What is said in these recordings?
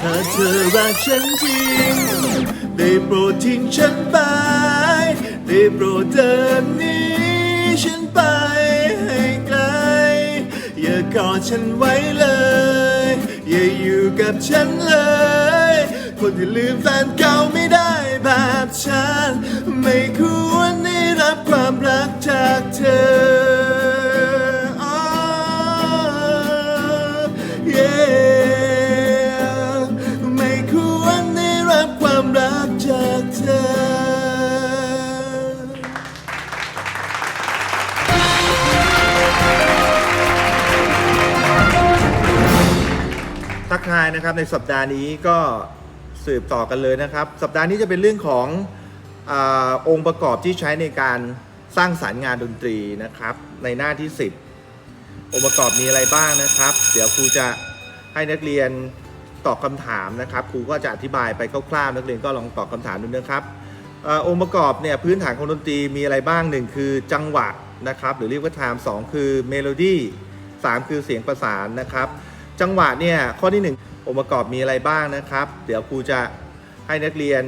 ถ้าเธอรักฉันจริง ได้โปรดทิ้งฉันไป ได้โปรดเดินนี้ฉันไปให้ไกล อย่ากอดฉันไว้เลย อย่าอยู่กับฉันเลย คนที่ลืมแฟนเก่าไม่ได้แบบฉัน ไม่ควรได้รับความรักจากเธอ ทายนะครับในสัปดาห์นี้ก็สืบต่อกันเลยนะครับ สัปดาห์นี้จะเป็นเรื่องของอองค์ประกอบที่ใช้ในการสร้างสารรค์งานดนตรีนะครับ ในหน้าที่ 10 องค์ประกอบมีอะไรบ้างนะครับ เดี๋ยวครูจะให้นักเรียนตอบคำถามนะครับครูก็จะอธิบายไปคร่าวๆนักเรียนก็ลองตอบคำถามดูนะครับอองค์ประกอบเนี่ยพื้นฐานของดนตรีมีอะไรบ้างหนึ่งคือจังหวะนะครับ หรือเรียกว่าไทม์สองคือเมโลดี้สามคือเสียงประสานนะครับ จังหวะเนี่ยข้อที่หนึ่งองค์ประกอบมีอะไรบ้างนะครับ เดี๋ยวครูจะให้นักเรียน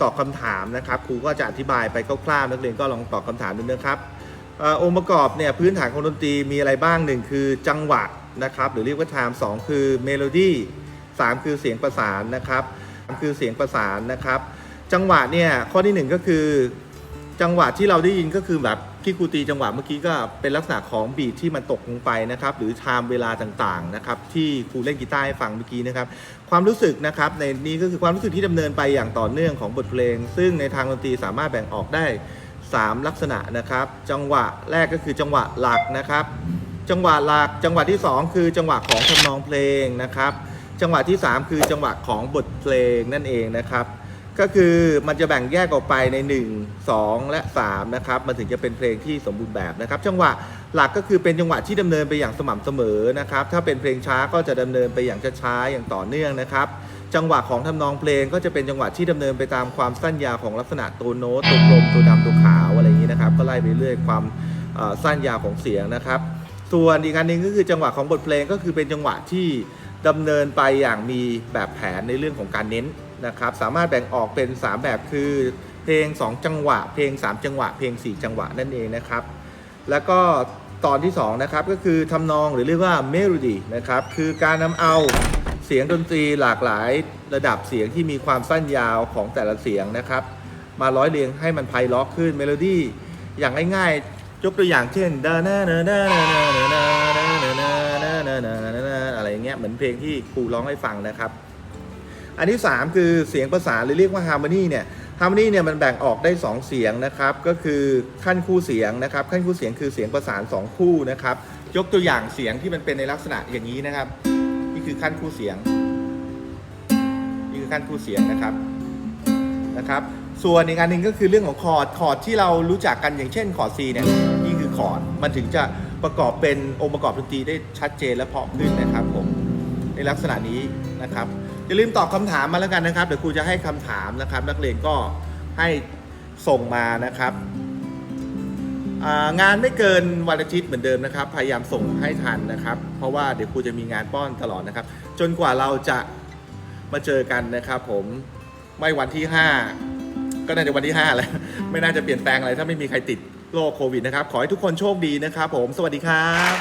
ตอบคำถามนะครับครูก็จะอธิบายไปคร่าวๆนักเรียนก็ลองตอบคำถามดูนะครับองค์ประกอบเนี่ยพื้นฐานของดนตรีมีอะไรบ้างหนึ่งคือจังหวะนะครับหรือเรียกว่าไทม์สองคือเมโลดี้สามคือเสียงประสานนะครับสามคือเสียงประสานนะครับ จังหวะเนี่ยข้อที่หนึ่งก็คือ จังหวะที่เราได้ยินก็คือแบบที่ครูตีจังหวะเมื่อกี้ก็เป็นลักษณะของบีทที่มันตกลงไปนะครับ หรือไทม์เวลาต่างๆนะครับที่ครูเล่นกีตาร์ให้ฟังเมื่อกี้นะครับ ความรู้สึกนะครับในนี้ก็คือความรู้สึกที่ดำเนินไปอย่างต่อเนื่องของบทเพลง ซึ่งในทางดนตรีสามารถแบ่งออกได้ 3 ลักษณะนะครับ จังหวะแรกก็คือจังหวะหลักนะครับ จังหวะหลักจังหวะที่ 2 คือจังหวะของทำนองเพลงนะครับ จังหวะที่ 3 คือจังหวะของบทเพลงนั่นเองนะครับ ก็คือมันจะแบ่งแยกออกไปใน 1 2 และ 3 นะครับ มันถึงจะเป็นเพลงที่สมบูรณ์แบบนะครับ จังหวะหลักก็คือเป็นจังหวะที่ดำเนินไปอย่างสม่ำเสมอนะครับ ถ้าเป็นเพลงช้าก็จะดำเนินไปอย่างช้าๆอย่างต่อเนื่องนะครับ จังหวะของทำนองเพลงก็จะเป็นจังหวะที่ดำเนินไปตามความสั้นยาวของลักษณะตัวโน้ตตัวกลมตัวดำตัวขาวอะไรอย่างนี้นะครับ ก็ไล่ไปเรื่อยความสั้นยาวของเสียงนะครับ ส่วนอีกอันหนึ่งก็คือจังหวะของบทเพลงก็คือเป็นจังหวะที่ดำเนินไปอย่างมีแบบแผนในเรื่องของการเน้น นะครับสามารถแบ่งออกเป็น 3 แบบคือเพลง 2 จังหวะ เพลง 3 จังหวะ เพลง 4 จังหวะนั่นเองนะครับ แล้วก็ตอนที่2นะครับก็คือทำนองหรือเรียกว่าเมโลดี้นะครับคือการนำเอาเสียงดนตรีหลากหลายระดับเสียงที่มีความสั้นยาวของแต่ละเสียงนะครับ มาร้อยเรียงให้มันไพเราะขึ้นเมโลดี้อย่างง่ายๆยกตัวอย่างเช่นดานาเนนาเนนาเนนาเนนาเนนาเนนาอะไรเงี้ยเหมือนเพลงที่ครูร้องให้ฟังนะครับ อันที่ 3 คือเสียงประสานหรือเรียกว่าฮาร์โมนีเนี่ยฮาร์โมนีเนี่ยมันแบ่งออกได้ 2 เสียงนะครับ ก็คือขั้นคู่เสียงนะครับ ขั้นคู่เสียงคือเสียงประสาน 2 คู่นะครับ ยกตัวอย่างเสียงที่มันเป็นในลักษณะอย่างนี้นะครับ นี่คือขั้นคู่เสียง นี่คือขั้นคู่เสียงนะครับนะครับ ส่วนอีกอันหนึ่งก็คือเรื่องของคอร์ดคอร์ดที่เรารู้จักกันอย่างเช่นคอร์ด C เนี่ยนี่คือคอร์ดมันถึงจะประกอบเป็นองค์ประกอบดนตรีได้ชัดเจนและเพราะขึ้นนะครับผมในลักษณะนี้นะครับ อย่าลืมตอบคำถามมาแล้วกันนะครับ เดี๋ยวครูจะให้คำถามนะครับ นักเรียนก็ให้ส่งมานะครับ งานไม่เกินวันอาทิตย์เหมือนเดิมนะครับ พยายามส่งให้ทันนะครับ เพราะว่าเดี๋ยวครูจะมีงานป้อนตลอดนะครับ จนกว่าเราจะมาเจอกันนะครับ ผมไม่วันที่ 5 ก็น่าจะวันที่ 5 แล้ว ไม่น่าจะเปลี่ยนแปลงอะไร ถ้าไม่มีใครติดโรคโควิดนะครับ ขอให้ทุกคนโชคดีนะครับผม สวัสดีครับ